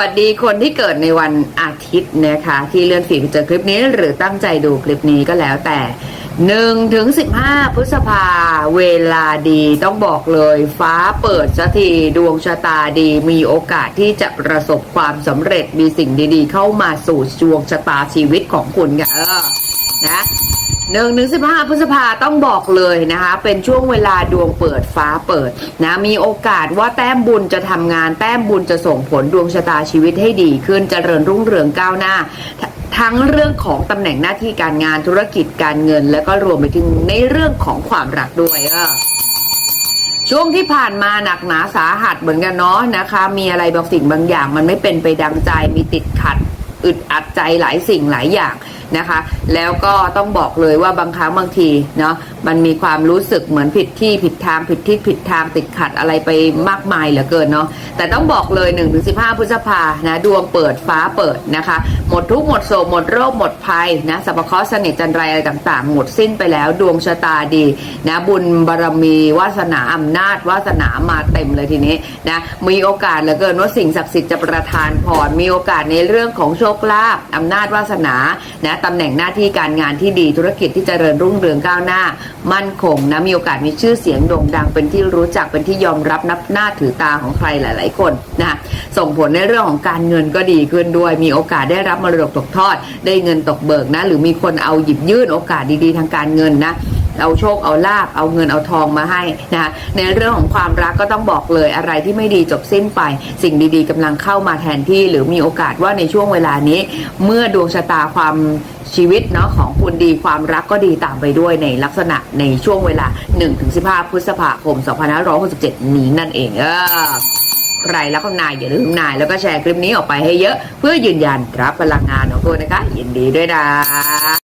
วัสดีคนที่เกิดในวันอาทิตย์นะคะ ที่เลื่อนฟีดไปเจอคลิปนี้หรือตั้งใจดูคลิปนี้ก็แล้วแต่1ถึง15พฤษภาเวลาดีต้องบอกเลย ฟ้าเปิดสักทีดวงชะตาดี มีโอกาสที่จะประสบความสำเร็จมีสิ่งดีๆ เข้ามาสู่ดวงชะตาชีวิตของคุณค่ะเออนะ หนึ่งถึงสิบห้าพฤษภาต้องบอกเลยนะคะ เป็นช่วงเวลาดวงเปิดฟ้าเปิดนะมีโอกาสว่าแต้มบุญจะทำงานแต้มบุญจะส่งผลดวงชะตาชีวิตให้ดีขึ้นเจริญรุ่งเรืองก้าวหน้า ทั้งเรื่องของตำแหน่งหน้าที่การงานธุรกิจการเงิน แล้วก็รวมไปถึงในเรื่องของความรักด้วยเออช่วงที่ผ่านมาหนักหนาสาหัสเหมือนกันเนาะนะคะ มีอะไรบางสิ่งบางอย่าง มันไม่เป็นไปดังใจมีติดขัดอึดอัดใจหลายสิ่งหลายอย่าง นะคะ แล้วก็ต้องบอกเลยว่าบางครั้งบางทีเนาะมันมีความรู้สึกเหมือนผิดที่ผิดทางผิดที่ผิดทางติดขัดอะไรไปมากมายเหลือเกินเนาะแต่ต้องบอกเลย1นถึงสิพฤษภานะดวงเปิดฟ้าเปิดนะคะ หมดทุกหมดโศกหมดโรคหมดภัยนะสัพพเคราะห์เสน่ห์จันไรอะไรต่างๆ หมดสิ้นไปแล้วดวงชะตาดีนะบุญบารมีวาสนาอำนาจวาสนามาเต็มเลยทีนี้นะมีโอกาสเหลือเกินว่าสิ่งศักดิ์สิทธิ์จะประทานพรมีโอกาสในเรื่องของโชคลาภอำนาจวาสนานะตำแหน่งหน้าที่การงานที่ดีธุรกิจที่เจริญรุ่งเรืองก้าวหน้า มั่นคงนะมีโอกาสมีชื่อเสียงโด่งดังเป็นที่รู้จักเป็นที่ยอมรับนับหน้าถือตาของใครหลาย ๆ คนนะส่งผลในเรื่องของการเงินก็ดีขึ้นด้วย มีโอกาสได้รับมรดกตกทอด ได้เงินตกเบิกนะ หรือมีคนเอาหยิบยื่นโอกาสดี ๆ ทางการเงินนะ เอาโชคเอาลาบเอาเงินเอาทองมาให้นะคะในเรื่องของความรักก็ต้องบอกเลยอะไรที่ไม่ดีจบสิ้นไป สิ่งดีๆกำลังเข้ามาแทนที่ หรือมีโอกาสว่าในช่วงเวลานี้ เมื่อดวงชะตาความชีวิตเนาะของคุณดีความรักก็ดีตามไปด้วยในลักษณะในช่วงเวลา 1-15 พฤษภาคม 2567 นี้นั่นเองเออใครแล้วก็นายอย่าลืมนายแล้วก็แชร์คลิปนี้ออกไปให้เยอะ เพื่อยืนยันรับพลังงานของคุณนะคะ ยินดีด้วยนะ